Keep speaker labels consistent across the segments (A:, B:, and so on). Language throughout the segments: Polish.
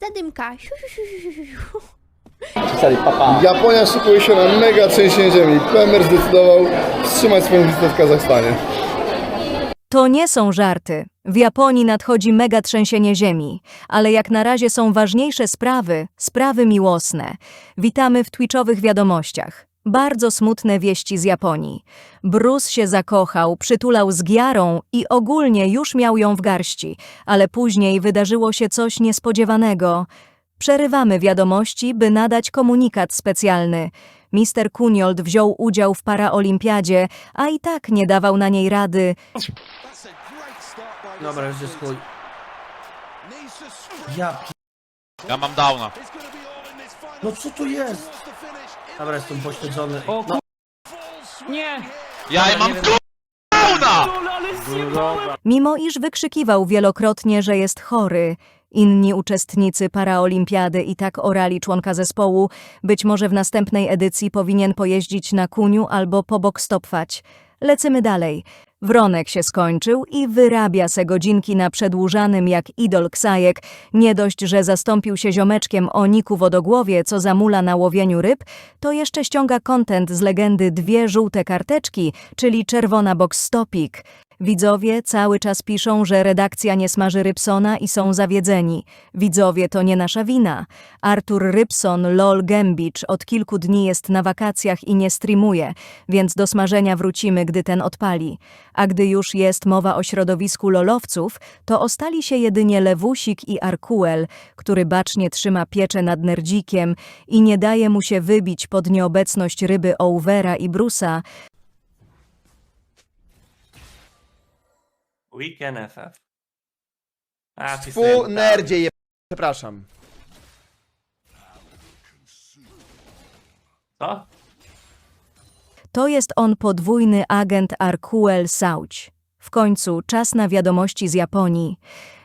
A: Zadymka. Siu, siu, siu, siu, siu.
B: Pisali papa.
C: Japonia szykuje się na mega trzęsienie ziemi. PMR zdecydował wstrzymać swoją wizytę w Kazachstanie.
D: To nie są żarty. W Japonii nadchodzi mega trzęsienie ziemi, ale jak na razie są ważniejsze sprawy, sprawy miłosne. Witamy w Twitchowych wiadomościach. Bardzo smutne wieści z Japonii. Bruce się zakochał, przytulał z Giarą i ogólnie już miał ją w garści, ale później wydarzyło się coś niespodziewanego. Przerywamy wiadomości, by nadać komunikat specjalny. Mister Kuniold wziął udział w paraolimpiadzie, a i tak nie dawał na niej rady.
E: Dobra, już jest chuj. Ja pi...
F: Ja mam downa.
E: No co tu jest? Dobra, jestem pośledzony.
G: O
E: No,
G: Nie!
F: Ja
E: Dobra,
F: mam
G: zjebałem!
D: Mimo iż wykrzykiwał wielokrotnie, że jest chory, inni uczestnicy paraolimpiady i tak orali członka zespołu, być może w następnej edycji powinien pojeździć na kuniu albo pobok stopwać. Lecymy dalej. Wronek się skończył i wyrabia se godzinki na przedłużanym jak idol ksajek. Nie dość, że zastąpił się ziomeczkiem o Niku Wodogłowie, co zamula na łowieniu ryb, to jeszcze ściąga kontent z legendy dwie żółte karteczki, czyli czerwona box stopik. Widzowie cały czas piszą, że redakcja nie smaży Rybsona i są zawiedzeni. Widzowie to nie nasza wina. Artur Rybson, lol Gembicz, od kilku dni jest na wakacjach i nie streamuje, więc do smażenia wrócimy, gdy ten odpali. A gdy już jest mowa o środowisku lolowców, to ostali się jedynie Lewusik i Arkuel, który bacznie trzyma pieczę nad nerdzikiem i nie daje mu się wybić pod nieobecność ryby Ouvera i Brusa,
E: Weekend FF. A,
B: nerdzie je... Przepraszam.
E: Co?
D: To jest on podwójny agent Arkuel Sauć. W końcu czas na wiadomości z Japonii.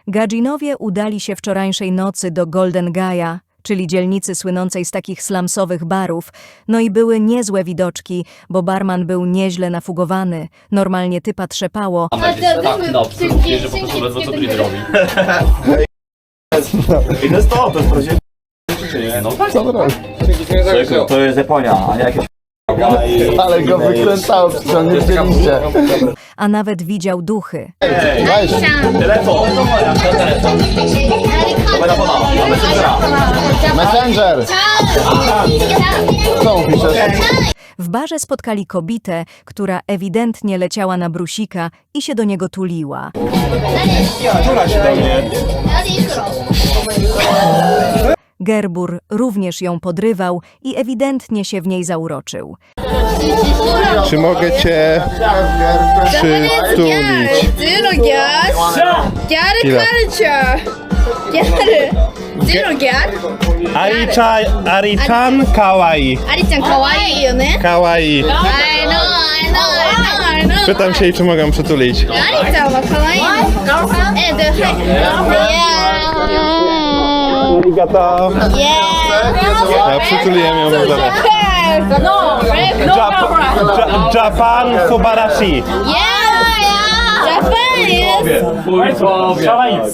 D: Gadzinowie udali się wczorajszej nocy do Golden Gaia, czyli dzielnicy słynącej z takich slamsowych barów, no i były niezłe widoczki, bo barman był nieźle nafugowany, normalnie typa trzepało,
B: Tak, no, przecież, że po prostu ledwo co drugi robi.
H: I to jest to, to jest prawdziwe? No tak, to, jest Japonia, a nie jakieś
C: Ale go wykręcało, przecież nie widzieliście.
D: a nawet widział duchy.
C: Weź,
H: telefon. Telefona, na Messengera.
C: Messenger! Co piszesz?
D: W barze spotkali kobietę, która ewidentnie leciała na brusika i się do niego tuliła.
H: Czula się do mnie.
D: Gerbur również ją podrywał i ewidentnie się w niej zauroczył.
C: Czy mogę cię przytulić?
A: Zero gas. Gyar
C: Ile?
A: culture. Gyar. Zero gyar.
I: Ari-chan, Ari-chan, kawaii.
A: アリちゃん可愛いよね。
I: Kawaii.
A: I know, I know, I know, I know.
I: Pytam się jej, czy mogę przytulić.
A: アリちゃんは可愛いの。え、で、はい。
I: Arigato.
A: Yeah.
I: Ja przytuliłem ją na dole.
A: No,
I: Jap- Japan Subarashi.
A: Yeah, yeah. Japan jest.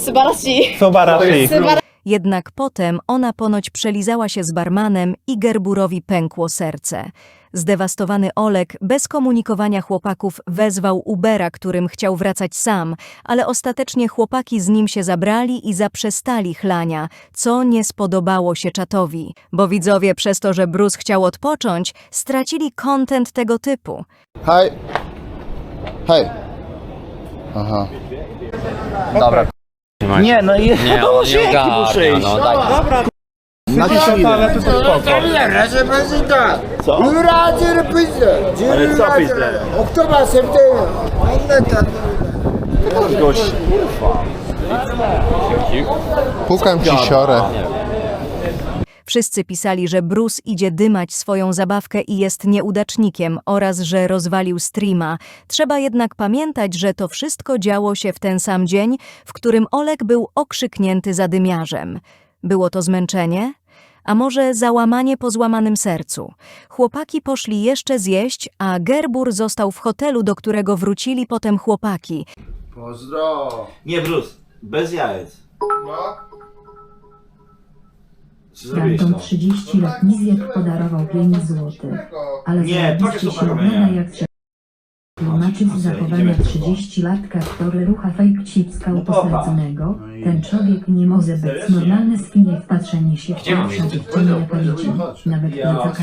A: 素晴らしい。
I: Subarashi.
D: Jednak potem ona ponoć przelizała się z barmanem i Gerburowi pękło serce. Zdewastowany Olek bez komunikowania chłopaków wezwał Ubera, którym chciał wracać sam, ale ostatecznie chłopaki z nim się zabrali i zaprzestali chlania, co nie spodobało się czatowi, bo widzowie przez to, że Bruce chciał odpocząć, stracili kontent tego typu.
C: Hej. Hej. Aha.
B: Dobra.
E: Nie, no i...
B: Nie, on nie ogarnia, no daj.
I: Dobra,
C: Na
I: to ale to spoko.
H: Co? Ale co? Gość.
C: Pukam ci siorę.
D: Wszyscy pisali, że Bruce idzie dymać swoją zabawkę i jest nieudacznikiem oraz że rozwalił streama. Trzeba jednak pamiętać, że to wszystko działo się w ten sam dzień, w którym Olek był okrzyknięty zadymiarzem. Było to zmęczenie? A może załamanie po złamanym sercu? Chłopaki poszli jeszcze zjeść, a Gerbur został w hotelu, do którego wrócili potem chłopaki.
C: Pozdro.
H: Nie, Bruce, bez jajec.
C: No.
J: Tamtą
H: to.
J: 30 lat Nizjak podarował 5 złotych. Ale
H: Nie, pokaż to
J: się ogląda jak trzeba. Tłumaczyć zachowania
H: idziemy.
J: 30-latka, który rucha fake cipska
H: No popatrz.
J: upośledzonego.
H: No
J: Ten człowiek nie może być normalny spinie w patrzenie się w
B: Gdzie mam
J: pierwszą
B: iść?
J: dziewczynę jaka liczy. Nawet
H: Ja-
J: plecaka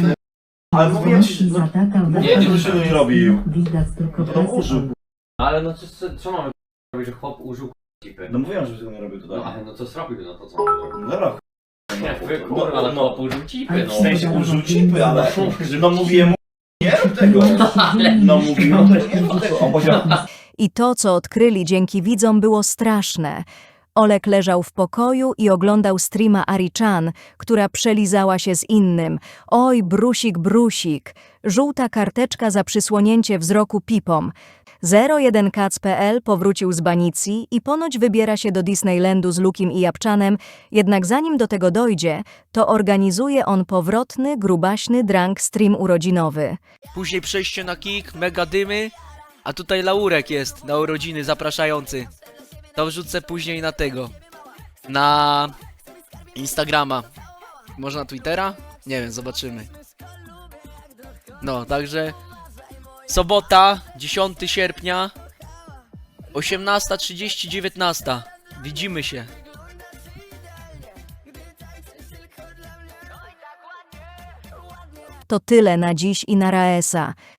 H: Ale mówiłem ci, no,
J: zatatał,
H: nie, nie, że nie robił.
J: Widać tylko
H: No to użył.
B: Ale no co, co, co mamy robić, że chłop użył cipy?
H: No mówiłem, że tego nie robił
B: No
H: tutaj.
B: ale no co zrobił, no to co?
H: No dobra.
B: Nie, wy, kurwa, no chłop użył cipy,
H: W
B: no.
H: sensie użył cipy, ale... No mówiłem mu, nie rób tego. No mówiłem, nie rób tego. On powiedział,
D: I to, co odkryli dzięki widzom, było straszne. Olek leżał w pokoju i oglądał streama Ari-chan, która przelizała się z innym. Oj, brusik, brusik. Żółta karteczka za przysłonięcie wzroku pipom. 01kac.pl powrócił z Banicji i ponoć wybiera się do Disneylandu z Lukim i Japczanem, jednak zanim do tego dojdzie, to organizuje on powrotny, grubaśny drunk stream urodzinowy.
K: Później przejście na kick, mega dymy, a tutaj laurek jest na urodziny zapraszający. To wrzucę później na tego. Na Instagrama. Może na Twittera? Nie wiem, zobaczymy. No, także sobota, 10 sierpnia 18.30, 19. Widzimy się.
D: To tyle na dziś i na Raesa.